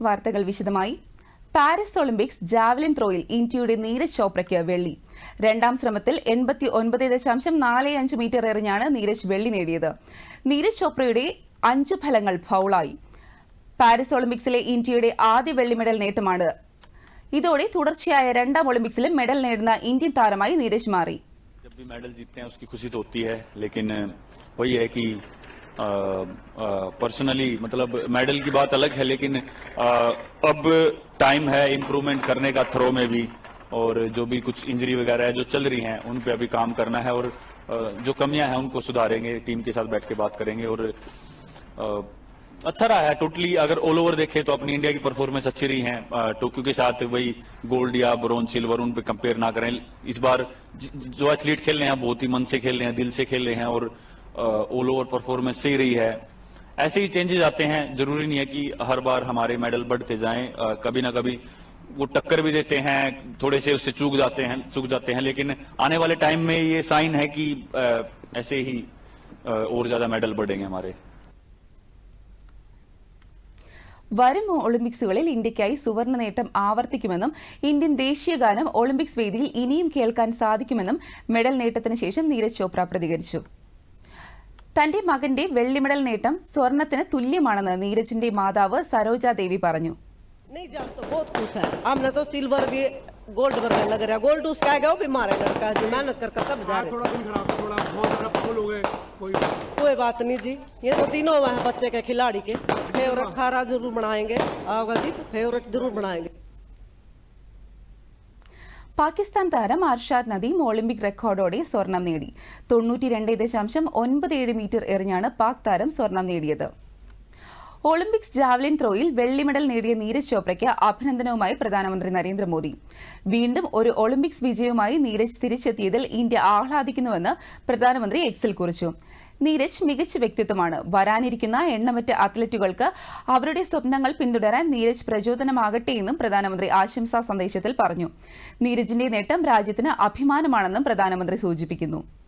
വാർത്തകൾ വിശദമായി Paris Olympics javelin ത്രോയിൽ ഇന്ത്യയുടെ നീരജ് ചോപ്രയ്ക്ക് വെള്ളി രണ്ടാം ശ്രമത്തിൽ എൺപത്തി ഒൻപത് ദശാംശം നാല് അഞ്ച് മീറ്റർ എറിഞ്ഞാണ് നീരജ് വെള്ളി നേടിയത് നീരജ് ചോപ്രയുടെ അഞ്ച് ഫലങ്ങൾ ഫൗളായി പാരീസ് ഒളിമ്പിക്സിലെ ഇന്ത്യയുടെ ആദ്യ വെള്ളി മെഡൽ നേട്ടമാണ് ഇതോടെ തുടർച്ചയായ രണ്ടാം ഒളിമ്പിക്സിലും മെഡൽ നേടുന്ന ഇന്ത്യൻ താരമായി നീരജ് മാറി जब भी मेडल जीतते हैं उसकी खुशी तो होती है लेकिन वही है कि पर्सनली मतलब मेडल की बात अलग है लेकिन अ, अब टाइम है इम्प्रूवमेंट करने का थ्रो में भी और जो भी कुछ इंजरी वगैरह है जो चल रही हैं उन पे अभी काम करना है और अ, जो कमियाँ हैं उनको सुधारेंगे टीम के साथ बैठ के बात करेंगे और अ, अच्छा रहा है टोटली अगर ऑल ओवर देखें तो अपनी इंडिया की परफॉर्मेंस अच्छी रही है टोक्यो के साथ वही गोल्ड या ब्रोंज सिल्वर उन पे कंपेयर ना करें। इस बार जो एथलीट खेल रहे हैं बहुत ही मन से खेल रहे हैं दिल से खेल रहे हैं और ऑल ओवर परफॉर्मेंस सही रही है ऐसे ही चेंजेस आते हैं जरूरी नहीं है कि हर बार हमारे मेडल बढ़ते जाएं अ, कभी ना कभी वो टक्कर भी देते हैं थोड़े से उससे चूक जाते हैं चूक जाते हैं लेकिन आने वाले टाइम में ये साइन है कि अ, ऐसे ही अ, और ज्यादा मेडल बढ़ेंगे हमारे വരും ഒളിമ്പിക്സുകളിൽ ഇന്ത്യയ്ക്കായി സുവർണ നേട്ടം ആവർത്തിക്കുമെന്നും ഇന്ത്യൻ ദേശീയ ഗാനം ഒളിമ്പിക്സ് വേദിയിൽ ഇനിയും കേൾക്കാൻ സാധിക്കുമെന്നും മെഡൽ നേട്ടത്തിന് ശേഷം നീരജ് ചോപ്ര പ്രതികരിച്ചു തന്റെ മകന്റെ വെള്ളി മെഡൽ നേട്ടം സ്വർണത്തിന് തുല്യമാണെന്ന് നീരജിന്റെ മാതാവ് സരോജ ദേവി പറഞ്ഞു नहीं जान तो बहुत खुश है हमने तो सिल्वर भी गोल्ड वर्ग लग रहा है गोल्ड उसका आएगा वो भी मारे लड़का जी मेहनत कर कर सब जा रहे थोड़ा दिन खराब थोड़ा बहुत ज्यादा फुल हो गए कोई कोई बात नहीं जी ये तो तीनों हैं बच्चे के खिलाड़ी के फेवरेट खारा जरूर बनाएंगे आओगा जी तो फेवरेट जरूर बनाएंगे പാകിസ്ഥാൻ താരം അർഷാദ് നദീം ഒളിമ്പിക് റെക്കോർഡോടെ സ്വർണം നേടി. തൊണ്ണൂറ്റി രണ്ട് ദശാംശം ഒൻപത് ഏഴ് മീറ്റർ എറിഞ്ഞാണ് പാക് താരം സ്വർണം നേടിയത്. ഒളിമ്പിക്സ് ജാവലിൻ ത്രോയിൽ വെള്ളി മെഡൽ നേടിയ നീരജ് ചോപ്രയ്ക്ക് അഭിനന്ദനവുമായി പ്രധാനമന്ത്രി നരേന്ദ്രമോദി. വീണ്ടും ഒരു ഒളിമ്പിക്സ് വിജയവുമായി നീരജ് തിരിച്ചെത്തിയതിൽ ഇന്ത്യ ആഹ്ലാദിക്കുന്നുവെന്ന് പ്രധാനമന്ത്രി എക്സിൽ കുറിച്ചു. നീരജ് മികച്ച വ്യക്തിത്വമാണ്. വരാനിരിക്കുന്ന എണ്ണമറ്റ അത്ലറ്റുകൾക്ക് അവരുടെ സ്വപ്നങ്ങൾ പിന്തുടരാൻ നീരജ് പ്രചോദനമാകട്ടെ എന്നും പ്രധാനമന്ത്രി ആശംസാ സന്ദേശത്തിൽ പറഞ്ഞു. നീരജിന്റെ നേട്ടം രാജ്യത്തിന് അഭിമാനമാണെന്നും പ്രധാനമന്ത്രി സൂചിപ്പിക്കുന്നു.